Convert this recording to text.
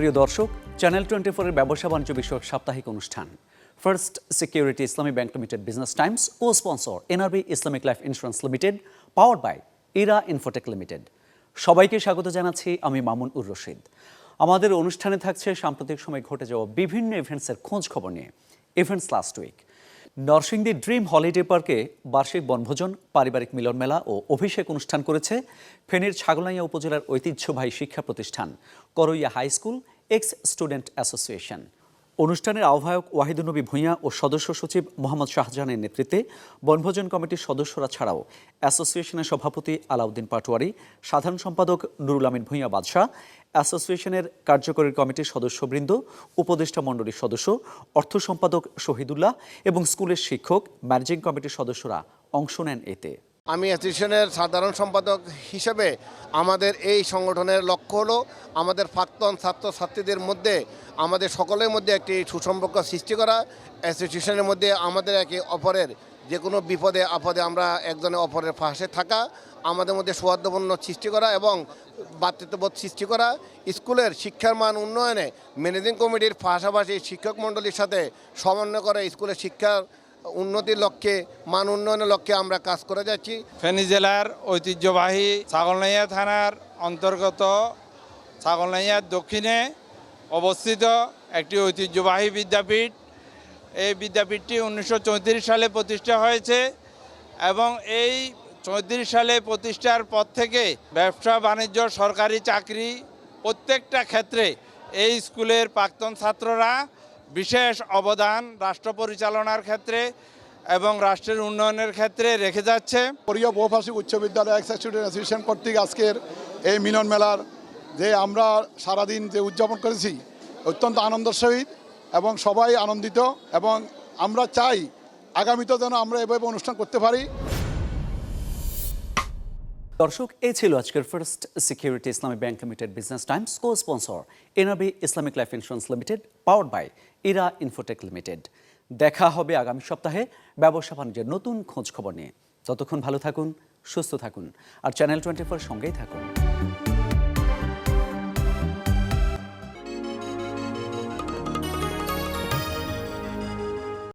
প্রিয় দর্শক channel twenty ফোরের ব্যবসা বাণিজ্য বিষয়ক সাপ্তাহিক অনুষ্ঠান। First Security Islami Bank Limited Business Times O sponsor NRB Islamic Life Insurance Limited power by Era Infotech Limited সবাইকে স্বাগত জানাচ্ছি, আমি মামুন উর রশিদ। আমাদের অনুষ্ঠানে থাকছে সাম্প্রতিক সময় ঘটে যাওয়া বিভিন্ন ইভেন্টসের খোঁজ খবর নিয়ে। Events last week Narsingdi Dream Holiday পার্কে বার্ষিক বনভোজন, পারিবারিক মিলন মেলা ও অভিষেক অনুষ্ঠান করেছে। ফেনীর ছাগলাইয়া উপজেলার ঐতিহ্যবাহী শিক্ষা প্রতিষ্ঠান, Koraiya high school ex student association অনুষ্ঠানের আহ্বায়ক ওয়াহিদুন্নবী ভূঁইয়া ও সদস্য সচিব মোহাম্মদ শাহজাহানের নেতৃত্বে বনভোজন কমিটির সদস্যরা ছাড়াও অ্যাসোসিয়েশনের সভাপতি আলাউদ্দিন পাটোয়ারি, সাধারণ সম্পাদক নুরুল আমিন ভূঁইয়া বাদশাহ, অ্যাসোসিয়েশনের কার্যকরী কমিটির সদস্যবৃন্দ, উপদেষ্টা মণ্ডলীর সদস্য, অর্থ সম্পাদক শহীদুল্লাহ এবং স্কুলের শিক্ষক, ম্যানেজিং কমিটির সদস্যরা অংশ নেন এতে। আমি অ্যাসোসিয়েশনের সাধারণ সম্পাদক হিসেবে আমাদের এই সংগঠনের লক্ষ্য হলো আমাদের প্রাক্তন ছাত্রছাত্রীদের মধ্যে, আমাদের সকলের মধ্যে একটি সুসম্পর্ক সৃষ্টি করা। অ্যাসোসিয়েশনের মধ্যে আমাদের একে অপরের যে কোনো বিপদে আপদে আমরা একজনে অপরের পাশে থাকা, আমাদের মধ্যে সৌহার্দ্যপূর্ণ সৃষ্টি করা এবং ভাতৃত্ববোধ সৃষ্টি করা। স্কুলের শিক্ষার মান উন্নয়নে ম্যানেজিং কমিটির পাশাপাশি শিক্ষক মণ্ডলীর সাথে সমন্বয় করে স্কুলের শিক্ষার উন্নতির লক্ষ্যে, মান উন্নয়নের লক্ষ্যে আমরা কাজ করে যাচ্ছি। ফেনী জেলার ঐতিহ্যবাহী ছাগলনাইয়া থানার অন্তর্গত ছাগলনাইয়ার দক্ষিণে অবস্থিত একটি ঐতিহ্যবাহী বিদ্যাপীঠ। এই বিদ্যাপীঠটি উনিশশো চৌত্রিশ সালে প্রতিষ্ঠা হয়েছে এবং এই চৌত্রিশ সালে প্রতিষ্ঠার পর থেকে ব্যবসা, বাণিজ্য, সরকারি চাকরি প্রত্যেকটা ক্ষেত্রে এই স্কুলের প্রাক্তন ছাত্ররা বিশেষ অবদান রাষ্ট্র পরিচালনার ক্ষেত্রে এবং রাষ্ট্রের উন্নয়নের ক্ষেত্রে রেখে যাচ্ছে। কোরিয়া বহুভাষিক উচ্চ বিদ্যালয় এক্স স্টুডেন্ট অ্যাসোসিয়েশন কর্তৃক আজকের এই মিলন মেলার যে আমরা সারাদিন যে উদযাপন করেছি, অত্যন্ত আনন্দের সহিত এবং সবাই আনন্দিত এবং আমরা চাই আগামীতে যেন আমরা এভাবে অনুষ্ঠান করতে পারি। দর্শক এই ছিল আজকের First Security Islami Bank Limited Business Times co sponsor NRB Islamic Life Insurance Limited power by Era Infotech Limited দেখা হবে আগামী সপ্তাহে ব্যবসা বাণিজ্যের নতুন খোঁজ খবর নিয়ে। ততক্ষণ ভালো থাকুন, সুস্থ থাকুন, আর চ্যানেল টোয়েন্টি ফোর সঙ্গেই থাকুন।